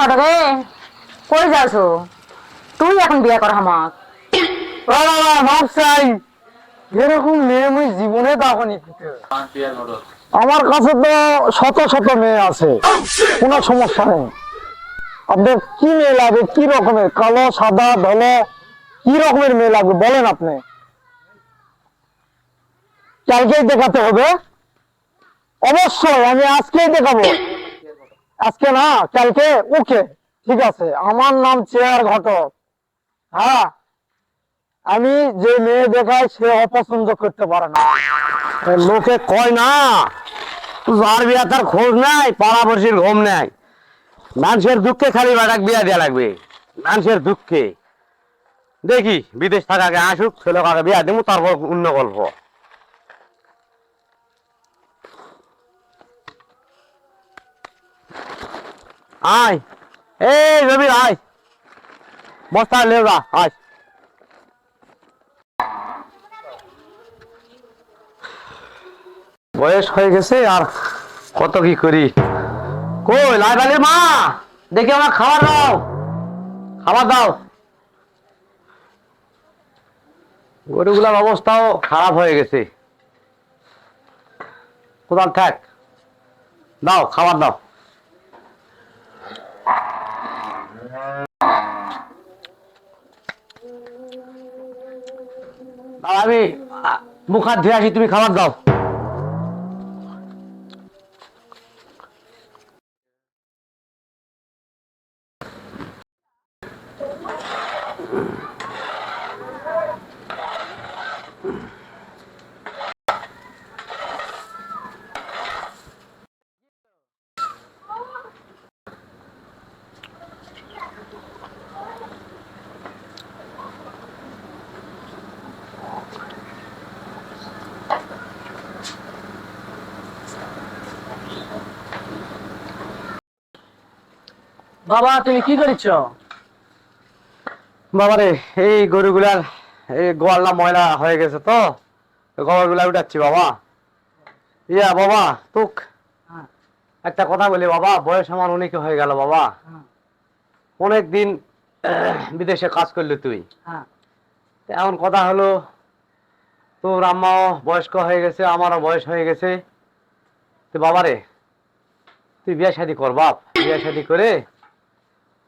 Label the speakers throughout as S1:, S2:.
S1: ঘটকে কই যাচ্ছো তুই এখন বিয়ে কর আমাক।
S2: ভাব চাই। মেয়ে মুই জীবনে তখনই আমার কাছে তো শত শত মেয়ে আছে। কোনো সমস্যা নেই। আপনার কি মেয়ে লাগবে? কি রকমের? কালো, সাদা, ধলো? কি রকমের মেয়ে লাগবে? বলেন আপনি। কালকেই দেখাতে হবে। অবশ্যই, আমি আজকেই দেখাবো। আজকে না, কালকে? ওকে, ঠিক আছে। আমার নাম চেয়ার ঘটক। হ্যাঁ? আমি যে মেয়ে দেখাই সে অপছন্দ করতে পারে না।
S3: লোকে কয় না, যার বিয়া তার খোঁজ নাই পাড়া বসির ঘুম নাই। মানুষের দুঃখে খালি বাটাক বিয়া দেয়া লাগবে। মানুষের দুঃখে। দেখি, বিদেশ থাকাকে আসুক ছেলে কাকে বিয়া দেবো তারপর অন্য গল্প। আয়। এই রবি, আয়। বস্তা লেওরা, আয়। বয়স হয়ে গেছে, আর কত কি করি? কই লাইবালি মা, দেখি আমার খাবার দাও। খাবার দাও। গরুগুলার অবস্থাও খারাপ হয়ে গেছে। কোথাও থাক। দাও, খাবার দাও দাও, আমি মুখ হাত ধুয়ে আসি তুমি খাবার দাও।
S2: বাবা তুমি কি করিচ্ছ
S3: বাবারে এই গরুগুলার এই গোয়ালটা ময়লা হয়ে গেছে তো। গোবরগুলা উঠাচ্ছি বাবা। ইয়া বাবা তুক।
S2: হ্যাঁ।
S3: একটা কথা বলি বাবা বয়স আমার অনেক হয়ে গেল বাবা।
S2: হ্যাঁ।
S3: অনেক দিন বিদেশে কাজ করলি তুই।
S2: হ্যাঁ।
S3: এমন কথা হলো তোর আম্মাও বয়স্ক হয়ে গেছে আমারও বয়স হয়ে গেছে। তো বাবারে তুই বিয়ে শাদি কর বাপ। বিয়ে শাদি করে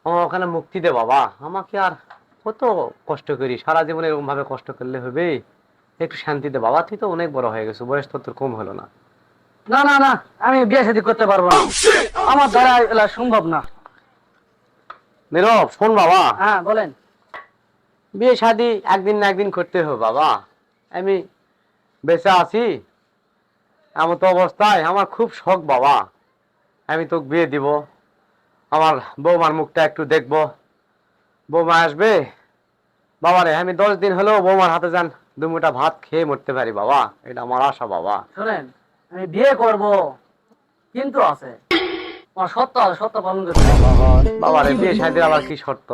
S3: আমার ওখানে মুক্তি দে বাবা। আমাকে আর কত কষ্ট করি? সারা জীবন এরকম ভাবে কষ্ট করলে হবে। একটু শান্তি দে বাবা। তুই তো অনেক বড় হয়ে গেছে। বয়স তো তোর কম হলো না।
S2: না না না। আমি বিয়ে শাদী করতে পারব না। আমার দ্বারা এগুলা সম্ভব না।
S3: নীরব শোন বাবা।
S2: হ্যাঁ বলেন।
S3: বিয়ে শাদি একদিন না একদিন করতে হবে বাবা। আমি বেঁচে আছি। এমন তো অবস্থায়। আমার খুব শখ বাবা। আমি তোকে বিয়ে দিব। আমার বৌমার মুখটা একটু দেখব। বৌমা আসবে? বাবারে আমি দশ দিন হলেও বৌমার হাতে যান দু মুঠা ভাত খেয়ে মরতে পারি বাবা। এটা আমার আশা বাবা।
S2: শোনেন আমি বিয়ে করব কিন্তু আছে। সত্য আছে সত্য পালন করতে।
S3: বাবারে বিয়ে শাদির আবার কি শর্ত?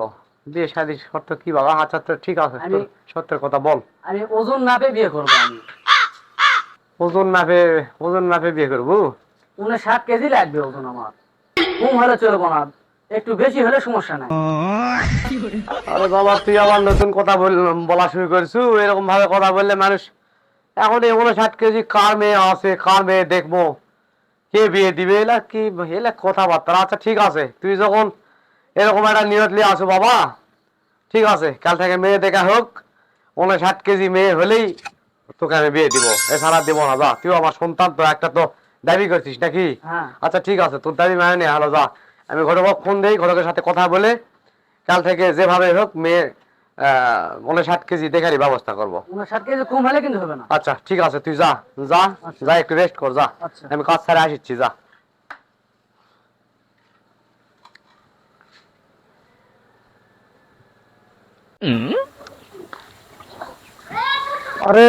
S3: বিয়ে শাদির শর্ত কি বাবা? আচ্ছা তো ঠিক আছে সত্যের কথা বল।
S2: আমি ওজন নাপে বিয়ে করব আমি।
S3: ওজন নাপে ওজন নাপে বিয়ে করব?
S2: উনি ষাট কেজি লাগবে ওজন আমার। কম হলে চলবো না। একটু বেশি হলে সমস্যা নাই।
S3: আরে বাবা, তুই আবার নতুন কথা বলা শুরু করছু। এরকম ভাবে কথা বললে মানুষ এখন কেজি কার মেয়ে আছে, কার মেয়ে দেখব? কে বিয়ে দিবে? এলা কি এলা কথাবার্তা। আচ্ছা ঠিক আছে। তুই যখন এরকম একটা নিয়ত নিয়ে আসো বাবা। ঠিক আছে, কাল থেকে মেয়ে দেখা হোক। উনষাট কেজি মেয়ে হলেই তোকে আমি বিয়ে দিব। এছাড়া দিব না। যা, তুই আমার সন্তান তো, একটা তো দাবি করছিস নাকি?
S2: হ্যাঁ।
S3: আচ্ছা ঠিক আছে তোর দাবি মানে হলো যা। আমি ঘটক ফোন দেই ঘটকের সাথে কথা বলে কাল থেকে যেভাবে হোক মেয়ে ষাট কেজি দেখারই ব্যবস্থা করব।
S2: উনি কেজি কম হলে কিন্তু হবে না।
S3: আচ্ছা ঠিক আছে তুই যা যা
S2: আচ্ছা।
S3: যা একটু রেস্ট কর যা।
S2: আচ্ছা।
S3: আমি কাজ ছাড়া আসিচ্ছি যা।
S2: আরে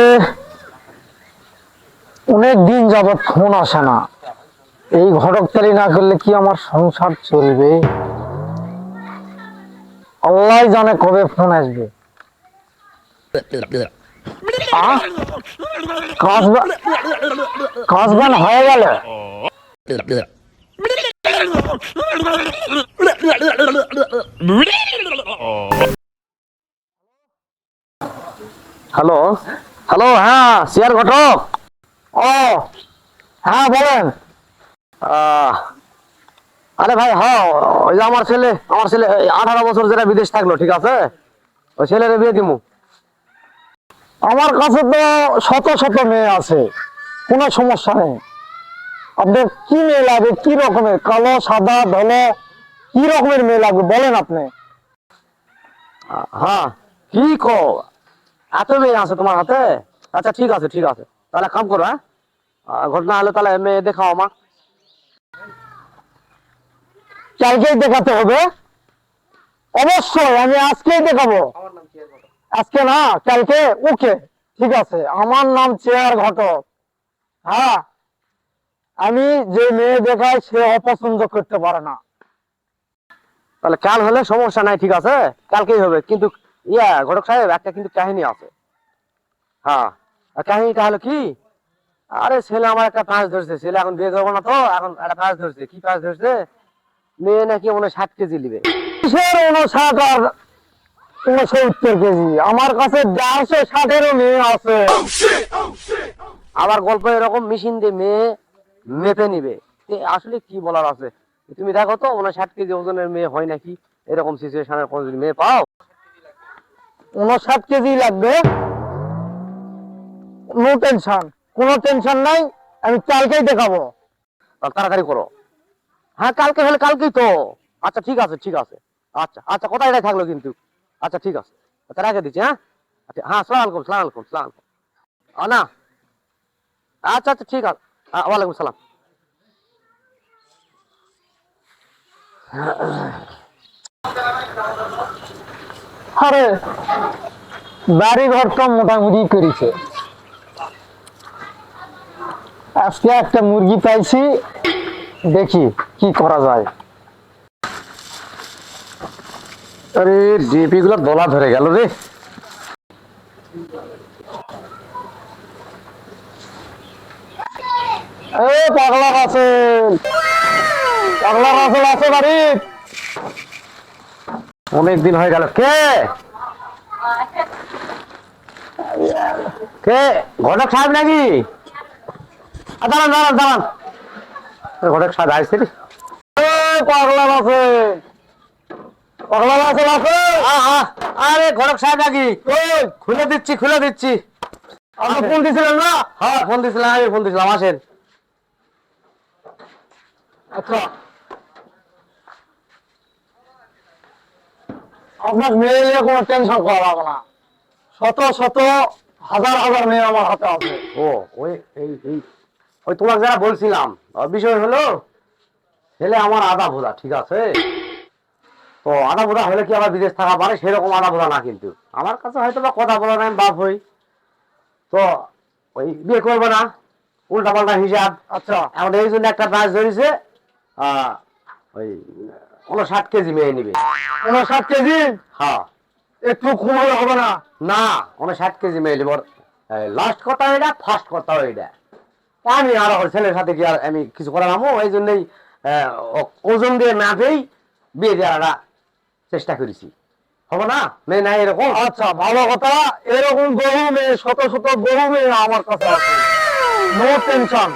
S2: অনেক দিন যাবৎ ফোন আসে না। এই ঘটকতারি না করলে কি আমার সংসার চলবে? আল্লাহ জানে কবে ফোন আসবে? কাজবান হয়ে গেল।
S3: হ্যালো হ্যালো হ্যাঁ শেয়ার ঘটক।
S2: ও হ্যাঁ বলেন।
S3: আরে ভাই হ্যাঁ ওই যে আমার ছেলে আমার ছেলে আঠারো বছর যেটা বিদেশ থাকল, ঠিক আছে? ওই ছেলের বিয়ে দিমু।
S2: আমার কাছে তো শত শত মেয়ে আছে, কোনো সমস্যা নেই। আপনার কি মেয়ে লাগবে, কি রকমের? কালো, সাদা, ধলো, কি রকমের মেয়ে লাগবে, বলেন আপনি।
S3: হ্যাঁ কি কো? এত মেয়ে আছে তোমার হাতে? আচ্ছা ঠিক আছে ঠিক আছে। তাহলে কাম করো হ্যাঁ? ঘটনা হলে তাহলে মেয়ে দেখাও আমার
S2: কালকেই দেখাতে হবে। অবশ্যই আমি আজকেই দেখাবো। আজকে না কালকে ওকে ঠিক আছে। আমার নাম চেয়ার ঘটক। হ্যাঁ? আমি যে মেয়ে দেখাই সে অপছন্দ করতে পারে না।
S3: তাহলে কাল হলে সমস্যা নাই ঠিক আছে? কালকেই হবে। কিন্তু ইয়া ঘটক সাহেব একটা কিন্তু কাহিনী আছে। হ্যাঁ? কাহিনীটা হলো কি? আরে ছেলে আমার একটা পাঁচ ধরছে ছেলে এখন বিয়ে করব না তো এখন একটা পাঁচ ধরছে। কি পাঁচ ধরছে? মেয়ে নাকি মনে ষাট কেজি নিবে।
S2: আর উনসত্তর কেজি? আমার কাছে দেড়শো ষাটেরও মেয়ে আছে।
S3: আবার গল্প এরকম মেশিন দিয়ে মেয়ে মেপে নিবে। আসলে কি বলার আছে? তুমি দেখো তো হয় ষাট কেজি ওজনের মেয়ে হয় নাকি? এরকম সিচুয়েশনের কোনো যদি মেয়ে পাও।
S2: উনষাট কেজি লাগবে? নো টেনশন কোনো টেনশন নাই আমি কালকেই দেখাবো।
S3: তাড়াতাড়ি করো। হ্যাঁ কালকে হলে কালকেই তো। আচ্ছা ঠিক আছে ঠিক আছে। আচ্ছা আচ্ছা কথা এটাই থাকল কিন্তু? আচ্ছা ঠিক আছে। আচ্ছা রেখে দিচ্ছি হ্যাঁ? আচ্ছা হ্যাঁ সালাম আলাইকুম সালাম আলাইকুম সালাম আলাইকুম। আ, না আচ্ছা আচ্ছা ঠিক আছে। হ্যাঁ, ওয়ালাইকুম সালাম।
S2: আরে বাড়ি ঘর তো মোটামুটি করেছে। আজকে একটা মুরগি পাইছি। দেখি কি করা যায়।
S3: আরে ডিপি গুলো দোলা ধরে গেল রে।
S2: আছে বাড়ি
S3: অনেক দিন হয়ে গেল। কে? কে? ঘটক সাহেব নাকি? দাঁড়ান দাঁড়ান দাঁড়ান। ঘটক সাহেব আসছে রে।
S2: পাগলা রাসেল পাগলা
S3: আ, আ, আরে ঘটক সাহেব নাকি খুলে দিচ্ছি খুলে দিচ্ছি।
S2: আপনি ফোন দিছিলেন না?
S3: হ্যাঁ। ফোন দিছিলাম আমি ফোন দিছিলাম আসেন।
S2: আচ্ছা। আপনার মেয়ে নিয়ে কোনো টেনশন করা লাগবে না। শত শত হাজার হাজার মেয়ে আমার হাতে আছে।
S3: ও ওই এই এই। ওই তোমাকে যারা বলছিলাম বিষয় হলো ছেলে আমার আদা ভোলা ঠিক আছে? তো আদা ভোলা হলে কি আবার বিদেশ থাকা পারে সেরকম আদা ভোলা না কিন্তু। আমার কাছে হয়তো বা কথা বলা নাই বাপ হই। তো ওই বিয়ে করব না উল্টা পাল্টা হিসাব।
S2: আচ্ছা।
S3: এখন এই জন্য একটা প্রাইস ধরেছে ওই উনষাট কেজি মেয়ে নিবে।
S2: উনষাট কেজি?
S3: হ্যাঁ।
S2: একটু কমালে হবে না?
S3: না উনষাট কেজি মেয়ে নিব। লাস্ট কথা এটা ফার্স্ট কথা এটা। আমি আর ওর ছেলের সাথে কি আর আমি কিছু করার আমো? এই জন্যই ওজন দিয়ে মাপেই বিয়ে দেওয়ার চেষ্টা করেছি। হবে না? মেয়ে নাই এরকম?
S2: আচ্ছা ভালো কথা। এরকম বহু মেয়ে শত শত বহু মেয়ে আমার কাছে আছে। নো টেনশন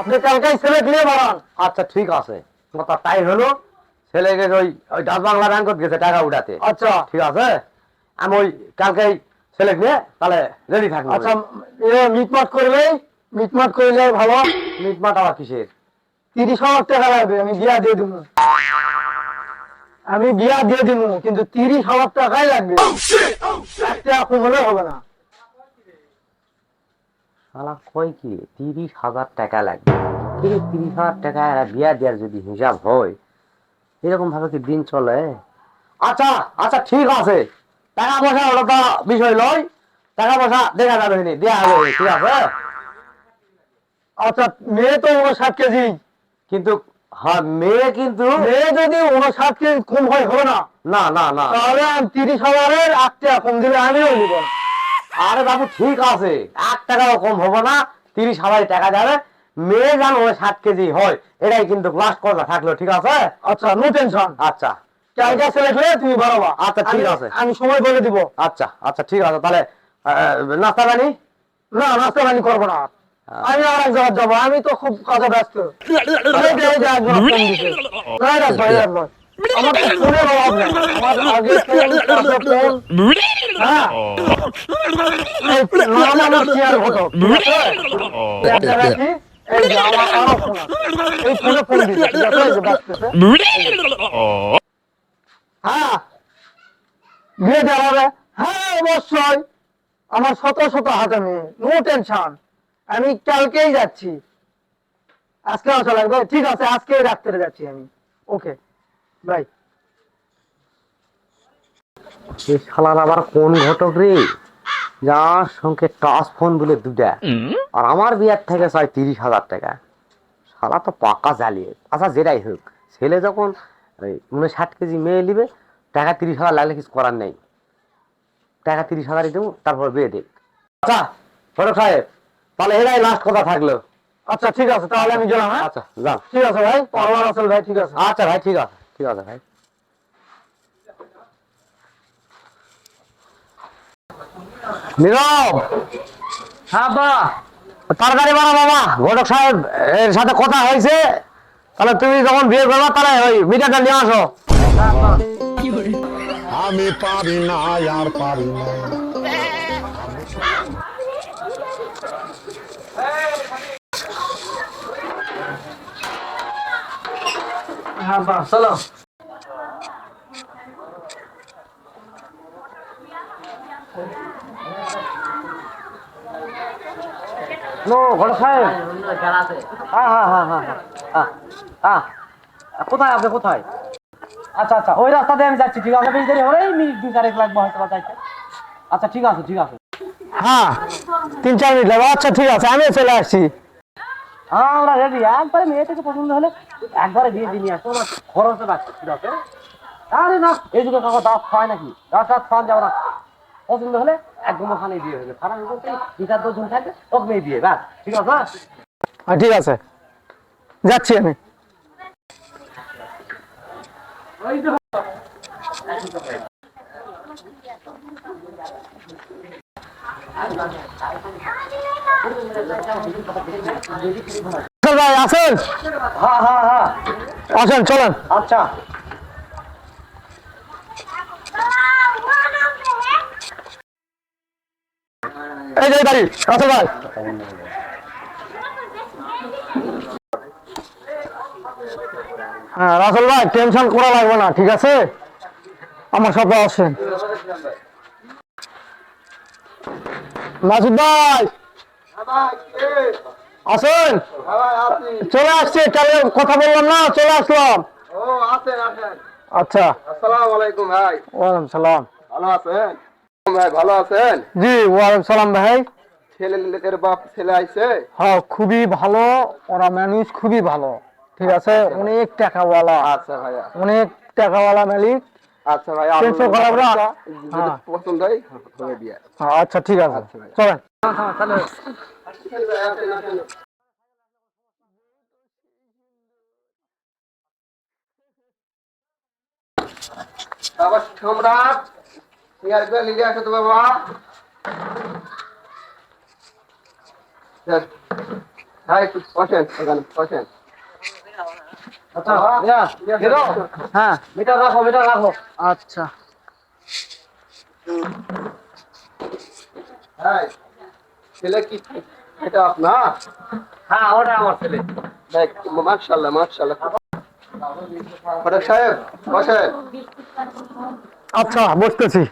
S2: আপনি কালকে সিলেক্ট নিয়ে বাড়ান।
S3: আচ্ছা ঠিক আছে। কথা তাই হলো। ছেলেকে ওই ওই ডাচ বাংলা ব্যাংকত গেছে টাকা উঠাতে।
S2: আচ্ছা।
S3: ঠিক আছে? আমি ওই কালকেই ছেলে নিয়ে তাহলে রেডি থাকব।
S2: আচ্ছা এ মিটমাট করলে মিটমাট করলে ভালো
S3: মিটমাট আবার কিসের?
S2: তিরিশ হাজার টাকা লাগবে আমি বিয়া দিয়ে দিব। আমি বিয়া দিয়ে দিব কিন্তু তিরিশ হাজার টাকাই লাগবে। এক টাকা হলে হবে না।
S3: শালা কয় কি? তিরিশ হাজার টাকা লাগবে। কিন্তু তিরিশ হাজার টাকা একটা বিয়া দেওয়ার যদি হিসাব হয় এরকম ভাবে কি দিন চলে? আচ্ছা আচ্ছা ঠিক আছে। টাকা পয়সা ওটা বিষয় নয় টাকা পয়সা দেখা যাবে নি দেওয়া হবে ঠিক আছে?
S2: আচ্ছা মেয়ে তো উনষাট কেজি।
S3: কিন্তু হ্যাঁ মেয়ে কিন্তু
S2: মেয়ে যদি উনষাট কেজি কম হয় হবে না।
S3: না না না।
S2: তাহলে আমি তিরিশ হাজারের আট টাকা কম দিলে আমিও নিব
S3: আরে বাবু ঠিক আছে। এক টাকাও কম হবে না তিরিশ হাজার টাকা যাবে। মেয়ে জানো ষাট কেজি হয় এটাই কিন্তু লাস্ট কথা থাকল ঠিক আছে?
S2: আচ্ছা নো টেনশন
S3: আচ্ছা।
S2: কালকে সিলেক্ট তুমি বাড়াবা
S3: আচ্ছা, ঠিক
S2: আমি-
S3: আছে।
S2: আমি সময় বলে দিব।
S3: আচ্ছা আচ্ছা ঠিক আছে তাহলে নাস্তা পানি?
S2: না নাস্তা পানি করব না। আমি আর এক জায়গায় যাব আমি তো খুব কাজে ব্যস্ত। আমার তো ফোনের অভাব নেই আমার আগে ফোন হ্যাঁ। আমার চেয়ার এক জায়গায় আমার। হ্যাঁ। হ্যাঁ অবশ্যই। আমার শত শত হাতে মেয়ে। নো টেনশন আমি কালকেই যাচ্ছি। আজকে আসা লাগবে ঠিক আছে আজকেই রাত্রে যাচ্ছি আমি। ওকে বাই
S3: এই শালার আবার কোন ঘটক রে? যার সঙ্গে টাচ ফোন বলে দুটা আর আমার বিয়ার থেকে চাই তিরিশ হাজার টাকা। শালা তো পাকা জ্বালিয়ে আচ্ছা যেটাই হোক ছেলে যখন ওই উনষাট কেজি মেয়ে নিবে টাকা তিরিশ হাজার লাগলে কিছু করার নেই। টাকা তিরিশ হাজারই দেবো তারপর বিয়ে দেখ আচ্ছা ঘটক সাহেব। তাহলে এটাই লাস্ট কথা থাকল।
S2: আচ্ছা ঠিক আছে তাহলে আমি গেলাম হ্যাঁ?
S3: আচ্ছা যান।
S2: ঠিক আছে ভাই পরবার আসল ভাই ঠিক আছে।
S3: আচ্ছা ভাই ঠিক আছে ঠিক আছে ভাই। নীরব!
S2: হ্যাঁ বা।
S3: তাড়াতাড়ি বাবা ঘটক সাহেব এর সাথে কথা হয়েছে। তাহলে তুমি যখন বিয়ে করবা তাহলে ওই মিটারটা নিয়ে আসো।
S4: আমি পারি না আর পারি না।
S2: হ্যাঁ বা চলো
S3: নো ঘটক সাহেব হ্যাঁ হ্যাঁ হ্যাঁ হ্যাঁ হ্যাঁ হ্যাঁ কোথায় আপনি কোথায়? আচ্ছা আচ্ছা ওই রাস্তা দিয়ে আমি যাচ্ছি, ঠিক আছে? বেশি দেরি হলে মিনিট দুই চারেক লাগবে হয়তো বা যাইতে। আচ্ছা ঠিক আছে ঠিক আছে।
S2: হ্যাঁ তিন চার মিনিট লাগবে। আচ্ছা ঠিক আছে আমি চলে আসছি।
S3: হ্যাঁ আমরা রেডি একবারে মেয়ে থেকে পছন্দ হলে একবারে বিয়ে দিয়ে নিয়ে আসব আমার খরচে আরে না এই যুগে কাকা দাঁত খায় নাকি? দাঁত টাত খাওয়ান যাবে না। পছন্দ হলে একদম ওখানে বিয়ে যাবে। সারা বলতে দুই চার দশজন থাকবে তোকে মেয়ে বিয়ে ব্যাস ঠিক আছে?
S2: হ্যাঁ ঠিক আছে। যাচ্ছি আমি। আসেন ভাই আসেন
S3: হ্যাঁ হ্যাঁ হ্যাঁ।
S2: আসেন চলেন।
S3: আচ্ছা।
S2: এই যে গাড়ি আসেন ভাই। হ্যাঁ রাসেল ভাই টেনশন করা লাগবে না ঠিক আছে? আমার সাথে আসেন। মাসুদ ভাই! আসেন। চলে আসছে কালে কথা বললাম না চলে আসলাম। আচ্ছা।
S5: ভাই
S2: ওয়ালাইকুম সালাম।
S5: ভালো আছেন ভাই ভালো আছেন
S2: জি ওয়ালাইকুম সালাম ভাই।
S5: ছেলের বাপ ছেলে আইছে
S2: হ্যাঁ খুবই ভালো। ওরা মানুষ খুবই ভালো। ঠিক আছে? অনেক টাকাওয়ালা।
S5: আচ্ছা ভাইয়া।
S2: অনেক টাকাওয়ালা মালিক।
S5: আচ্ছা ভাই। যদি
S2: হ্যাঁ।
S5: পছন্দ হয়
S2: হ্যাঁ, আচ্ছা ঠিক আছে
S5: আচ্ছা ভাই।
S2: চলেন
S5: আবার সম্রাট ইয়ারগুলো লিখে আসো তো বাবা দেখ। একটু বসেন এখানে বসেন
S3: হ্যাঁ। মিটার রাখো মিটার রাখো।
S2: আচ্ছা।
S5: ভাই ছেলে কি? এটা আপনার?
S3: হ্যাঁ ওটা আমার ছেলে।
S5: মার্শাল্লাহ মার্শাল্লাহ ফটক সাহেব বসেন
S2: আচ্ছা বসতেছি।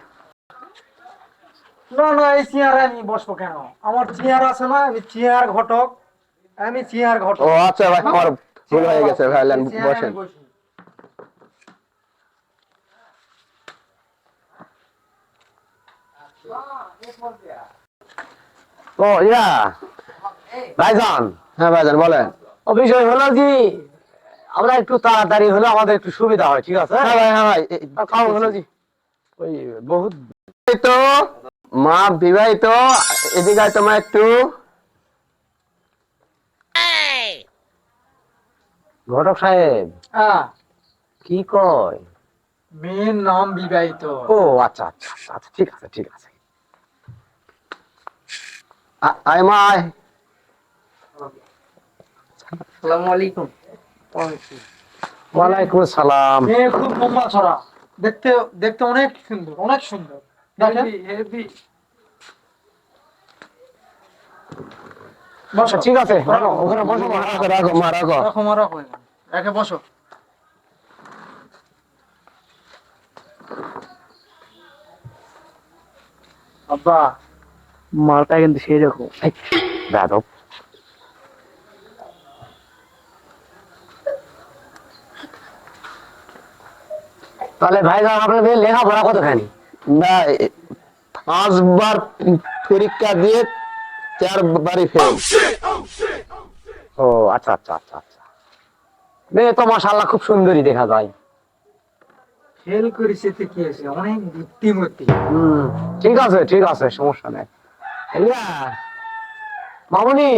S2: না না এই চেয়ারে আমি বসবো কেন? আমার চেয়ার আছে না আমি চেয়ার ঘটক। আমি চেয়ার ঘটক।
S5: ও আচ্ছা ভাই আমার ভুল হয়ে গেছে ভাই লেন বসেন
S3: ও ইয়া ভাইজান।
S5: হ্যাঁ ভাইজান বলেন।
S3: ও বিষয় হলো কি আমরা একটু তাড়াতাড়ি হলে আমাদের একটু সুবিধা হয় ঠিক আছে?
S5: হ্যাঁ ভাই হ্যাঁ ভাই
S3: কারণ হলো ওই বহুত
S5: বিবাহিত মা বিবাহিত এদিকে তোমার একটু।
S3: ঘটক সাহেব।
S2: হ্যাঁ।
S3: কি কয়?
S6: মেয়ের নাম বিবাহিত।
S3: ও আচ্ছা আচ্ছা আচ্ছা, আচ্ছা ঠিক আছে ঠিক আছে।
S5: আয় মা আয়।
S6: আসসালামু আলাইকুম।
S3: ওয়ালাইকুম সালাম।
S6: মেয়ে খুব লম্বা ছড়া দেখতে দেখতে অনেক সুন্দর অনেক সুন্দর।
S3: আচ্ছা, ঠিক আছে রাখো, ওখানে বসো মা, রাখো, রাখো রাখো।
S6: রাখো। রাখো। রেখে বসো। আব্বা মালটা কিন্তু সেই রকম
S3: যাদব তাহলে ভাই আপনাদের লেখাপড়া কতখানি?
S5: না পাঁচবার পরীক্ষা দিয়ে চারবারই ফেল
S3: ও আচ্ছা আচ্ছা আচ্ছা আচ্ছা। মেয়ে তো খুব সুন্দরী দেখা যায়।
S6: ফেল করেছে তো কি আছে? অনেক বুদ্ধিমতী।
S3: হুম ঠিক আছে ঠিক আছে সমস্যা নেই। মামুনি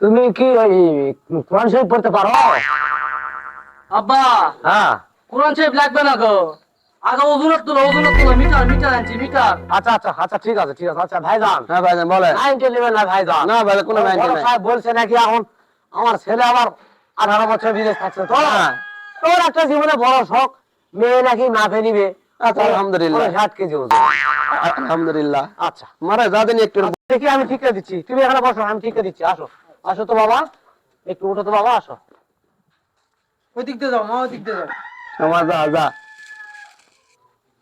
S3: তুমি কি ওই কোরআন শরীফ পড়তে পারো?
S6: আব্বা
S3: হ্যাঁ।
S6: কোরআন শরীফ লাগবে না গো। আগে ওজুনত তুলো ওজুনত তুলো মিটার মিটার আনছি মিটার।
S3: আচ্ছা আচ্ছা আচ্ছা ঠিক আছে ঠিক আছে আচ্ছা ভাইজান।
S5: হ্যাঁ ভাইজান বলেন।
S3: নাইনটি নেবেন না ভাইজান।
S5: না ভাই কোনো নাইনটি নাই।
S3: বলছে নাকি এখন আমার ছেলে আবার আঠারো বছর বিদেশ থাকছে তো?
S5: হ্যাঁ।
S3: তোর একটা জীবনে বড় শখ মেয়ে নাকি মাপে নিবে?
S5: আচ্ছা, আলহামদুলিল্লাহ।
S3: ষাট কেজি ওজন।
S5: আলহামদুলিল্লাহ।
S3: আচ্ছা।
S5: মারা যা দিন একটু
S3: দেখি আমি ঠিক করে দিচ্ছি। তুমি এখানে বসো আমি ঠিক করে দিচ্ছি। আসো। আসো তো বাবা। একটু উঠো তো বাবা আসো।
S6: ওই দিক দিয়ে যাও মা ওই দিক দিয়ে যাও।
S5: আমার যা যা।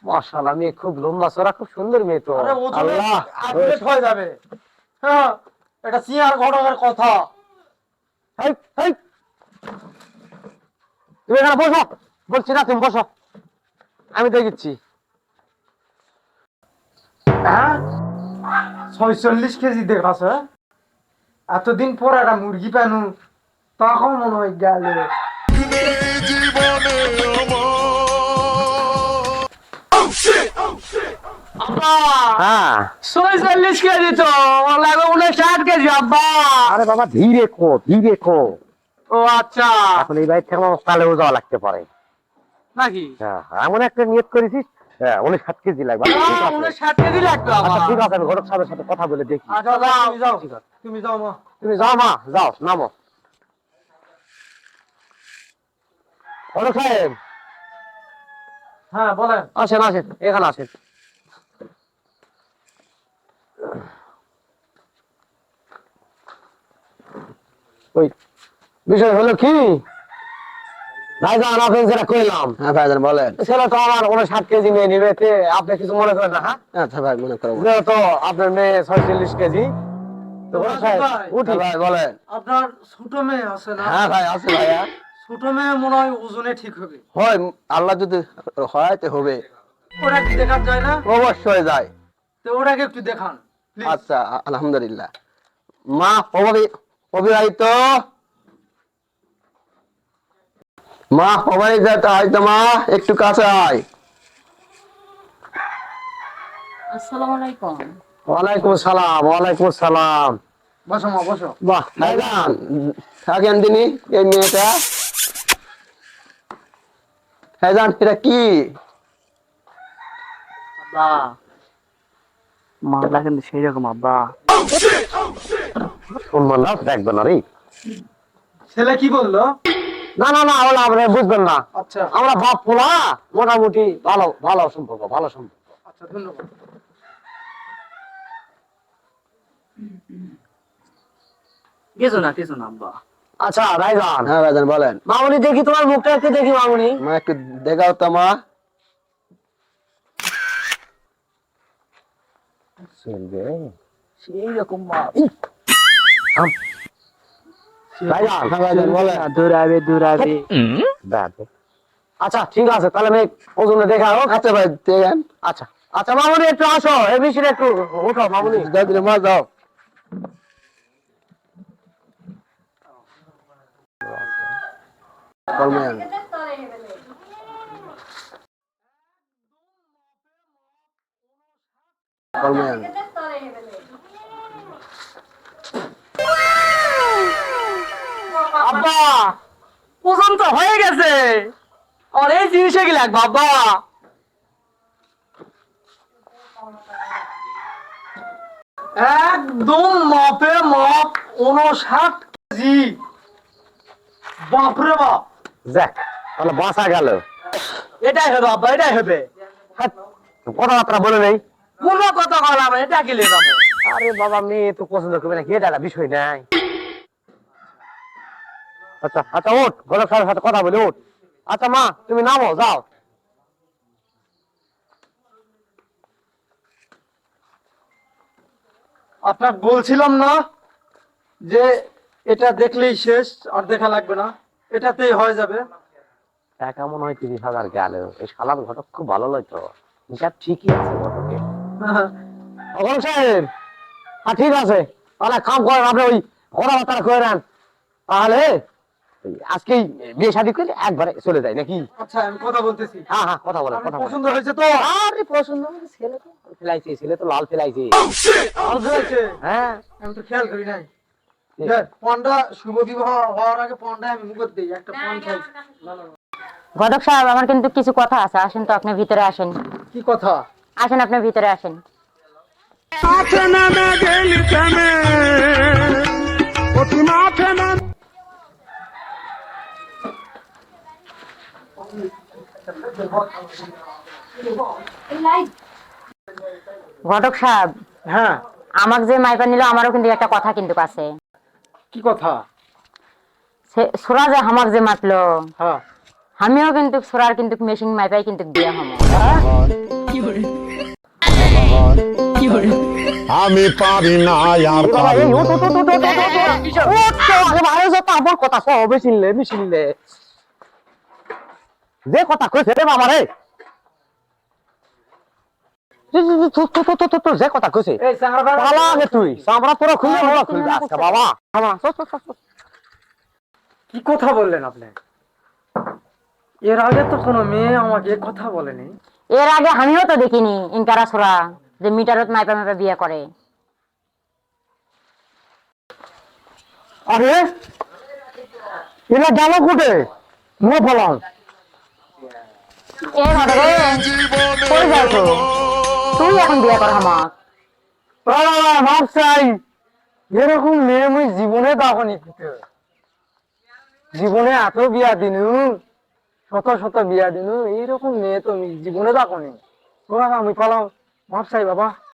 S3: মাশাআল্লাহ মেয়ে খুব লম্বা চড়া খুব সুন্দর মেয়ে তো। আল্লাহ।
S6: আপডেট হয়ে যাবে। হ্যাঁ এটা ঘটকের কথা।
S3: হেই, হেই। তুমি এখানে বসো। বলছি না তুমি বসো। আমি দেখছি
S6: হ্যাঁ? ছয়চল্লিশ কেজি দেখাছে? এতদিন পর একটা মুরগি পানু তখন মনে হয় গেল।
S3: হ্যাঁ।
S6: ছয়চল্লিশ কেজি তো লাগে উনষাট কেজি আব্বা।
S3: আরে বাবা ধীরে কো ধীরে কো।
S6: ও আচ্ছা।
S3: এখন এই বাইক থেকে আমার কালেও যাওয়া লাগতে পারে।
S6: নাকি?
S3: হ্যাঁ এমন একটা নিয়ত করেছিস? হ্যাঁ উনিশ সাত কেজি লাগবে। আচ্ছা, ঠিক আছে।
S6: উনষাট কেজি লাগতো
S3: আচ্ছা ঠিক আছে আমি ঘটক সাহেবের সাথে কথা বলে দেখি।
S6: আচ্ছা যাও। যাও তুমি যাও মা।
S3: তুমি যাও মা যাও নামো। ঘটক সাহেব।
S6: হ্যাঁ বলেন।
S3: আসেন আসেন এখানে আসেন। ওই বিষয় হলো কি? ভাইজান আপনি যেটা কইলাম
S5: হ্যাঁ ভাইজান বলেন।
S3: ছেলে তো আমার কোনো কেজি মেয়ে নিবে আপনি কিছু মনে করেন না হ্যাঁ?
S5: আচ্ছা ভাই মনে করো।
S3: যেহেতু আপনার মেয়ে ছয়চল্লিশ কেজি তো ঘটক সাহেব,
S6: ভাই।
S3: উঠি।
S5: হ্যাঁ ভাই বলেন।
S6: আপনার ছোট মেয়ে আছে না?
S5: হ্যাঁ ভাই আছে ভাইয়া।
S6: ছোট মেয়ে মনে হয় ওজনে ঠিক হবে।
S5: হয় আল্লাহ যদি হয় তো হবে।
S6: ওটা কি দেখা যায় না?
S5: অবশ্যই যায়।
S6: তো ওটাকে একটু দেখান
S5: আচ্ছা আলহামদুলিল্লাহ। মা অবি- অবিবাহিত মা অবিবাহিত হয়তো মা একটু কাছে আয়।
S1: আসসালামু আলাইকুম।
S3: ওয়ালাইকুম সালাম ওয়ালাইকুম সালাম।
S6: বসো মা বসো।
S3: বাহ
S5: ভাইজান থাকেন তিনি এই মেয়েটা। ভাইজান এটা কি?
S6: আব্বা। মালটা কিন্তু সেই রকম আব্বা।
S3: শুনবেন না দেখবেন না রে।
S6: ছেলে কি বলল?
S3: না না না আপনি বুঝবেন না।
S6: আচ্ছা।
S3: আমরা বাপ পোলা মোটামুটি ভালো ভালো সম্পর্ক ভালো সম্পর্ক।
S6: আচ্ছা ধন্যবাদ। কিছু না কিছু না আব্বা?
S3: আচ্ছা ভাইজান।
S5: হ্যাঁ ভাইজান বলেন।
S3: মামুনি দেখি তোমার মুখটা একটু দেখি মামুনি।
S5: মা একটু দেখাও তো মা।
S6: সেই রকম মা।
S5: বলেন।
S6: দূরাবে দূরাবে।
S3: দেখো। আচ্ছা ঠিক আছে তাহলে আমি ওজনে দেখা হোক
S5: আচ্ছা ভাই দেখেন
S3: আচ্ছা আচ্ছা মামুনি একটু আসো। বিষয়ে একটু উঠো মামুনি।
S5: দিলে মা যাও কলমায়ান কলমায়ান
S6: আব্বা ওজন তো হয়ে গেছে। আর এই জিনিসে বাবা একদম মাপে মাপ উনষাট কেজি। বাপরে বাপ।
S3: যাক তাহলে বাঁচা গেল।
S6: এটাই হবে আব্বা এটাই হবে।
S3: হ্যাঁ, কথাবার্তা বলে নেই।
S6: কোনো কথা বললাম এটা গেলে যাব
S3: আরে বাবা মেয়ে তো পছন্দ করবে না এটা বিষয় নাই। আচ্ছা আচ্ছা ওঠ গলক সাহেবের সাথে কথা বলে ওঠ আচ্ছা মা তুমি নামো যাও।
S6: আপনার বলছিলাম না যে এটা দেখলেই শেষ আর দেখা লাগবে না। এটাতেই হয়ে যাবে।
S3: টাকা মনে হয় তিরিশ হাজার গেল? এই শালার ঘটক খুব ভালো লাগতো হিসাব ঠিকই আছে ঘটকে। সাহেব হ্যাঁ ঠিক আছে। তাহলে কাম করেন আপনি ওই কথাবার্তা করে নেন। তাহলে আজকেই বিয়ে শাদী করে একবারে চলে যায় নাকি?
S6: আচ্ছা আমি কথা বলতেছি।
S3: হ্যাঁ হ্যাঁ কথা বলেন কথা
S6: পছন্দ হয়েছে তো?
S3: আরে পছন্দ ছেলে তো। ফেলাইছে ছেলে তো লাল ফেলাইছে। হ্যাঁ।
S6: আমি তো খেয়াল করি নাই। পণটা শুভ বিবাহ হওয়ার আগে পণটা আমি মুখত দিই একটা খাই
S1: ঘটক সাহেব আমার কিন্তু কিছু কথা আছে আসেন তো আপনি ভিতরে আসেন।
S6: কি কথা?
S1: আসেন আপনি ভিতরে আসেন। ঘটক সাহেব
S6: হ্যাঁ
S1: আমাকে যে মাইপা নিল আমারও কিন্তু একটা কথা কিন্তু আছে
S6: কি কথা
S1: সোরা যে যে মাতলো
S6: হ্যাঁ
S1: আমিও কিন্তু সোরার কিন্তু মেশিন মাইপাই কিন্তু বিয়ে হম
S4: আমি পারি না আর পারি না
S3: কথা সবে চিনলে মিশিনলে যে কথা কইছে রে বাবা রে। যে- কথা কইছে। পালা আগে তুই চামড়া তোরা খুলে ওরা খুলবে আজকে বাবা।
S6: কি কথা বললেন আপনি? এর আগে তো কোনো মেয়ে আমাকে কথা বলেনি।
S1: এর আগে আমিও তো দেখিনি ইনকারা সোরা যে মিটারত মাইপা মাইপা বিয়ে করে।
S3: আরে এটা গেল কোটে? মো ফলাম
S1: এ ঘটক এ, কই যাচ্ছ তুই এখন বিয়ে কর হামাক
S6: ভাব চাই এরকম মেয়ে মুই জীবনে তখনই জীবনে এত বিয়া দিনু শত শত বিয়া দিনু এইরকম মেয়ে তো জীবনে তখনই আমি পালাম মাপ চাই বাবা